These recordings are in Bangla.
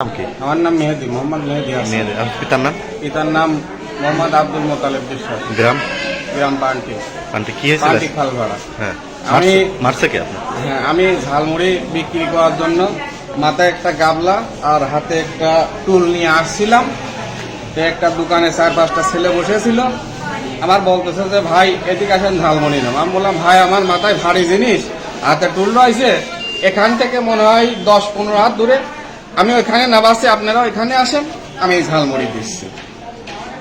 নাম কি আমার নাম মেহেদি মোহাম্মদ মেহেদি হাসান। মেয়েদের আর পিতার নাম? পিতার নাম মোহাম্মদ আব্দুল মোতালেব বিশ্বাস গ্রাম? গ্রাম পান্টি। আন্টি কি হয়েছিল? পান্টি খালপাড়া হ্যাঁ। আমি- মারছে- মারছে কি আপনার হ্যাঁ আমি ঝালমুড়ি বিক্রি করার জন্য মাথায় একটা গাবলা আর হাতে একটা টুল নিয়ে আসছিলাম। তো একটা দোকানে চার পাঁচটা ছেলে বসেছিল। আমার বলতেছে যে ভাই এদিকে আসেন ঝালমুড়ি নাম। আমি বললাম ভাই আমার মাথায় ভারী জিনিস হাতে টুল রয়েছে। এখান থেকে মনে হয় দশ পনেরো হাত দূরে আমি ওইখানে নামাচ্ছি আপনারা ওইখানে আসেন আমি এই ঝালমুড়ি দিচ্ছি।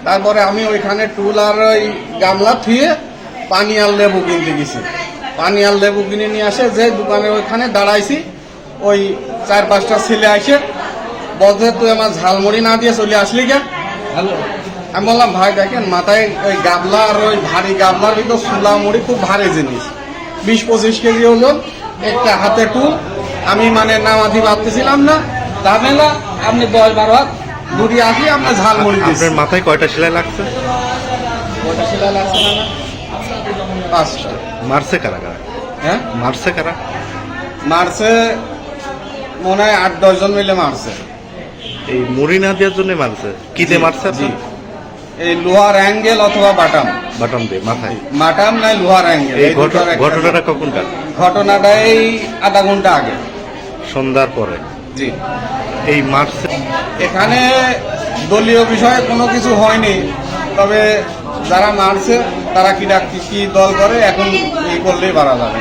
তারপরে আমি ওইখানে টুল আর ওই গামলা থুয়ে পানি আর লেবু কিনতে গেছি। পানি আর লেবু কিনে নিয়ে আসে যে দোকানে ওইখানে দাঁড়াইছি ওই চার পাঁচটা ছেলে আসে বলতে তুই আমার ঝালমুড়ি না দিয়ে চলে আসলি কে আমি বললাম ভাই দেখেন মাথায় ওই গাবলা আর ওই ভারী গাবলার ভিতর সুলা মুড়ি খুব ভারী জিনিস। বিশ পঁচিশ কেজি ওজন একটা হাতে টুল। আমি মানে নামাজি ভাবতেছিলাম না ঝামেলা আপনি দশ বারো হাত দূরে আসি আপনার ঝালমুড়ি দিচ্ছি আপনার মাথায় কয়টা সেলাই লাগছে? কয়টা সেলাই লাগছে না? পাঁচটা। মারছে কারা কারা? হ্যাঁ? মারছে কারা? মারছে মনে হয় আট দশজন মিলে মারছে। এই মুড়ি না দেওয়ার জন্য মারছে। কি দিয়ে মারছে জি। এই লোহার অ্যাঙ্গেল অথবা বাটাম বাটন দিয়ে মাথায়? মাটাম নাই লোহার অ্যাঙ্গেল এই ঘটনাটা কখনকার ঘটনাটা এই আধা ঘণ্টা আগে। সন্ধ্যার পরে। এই মার্চ এখানে দলীয় বিষয়ে কোনো কিছু হয়নি। তবে যারা মারছে, তারা কি কি দল করে, এখন এই করলেই বাড়া যাবে।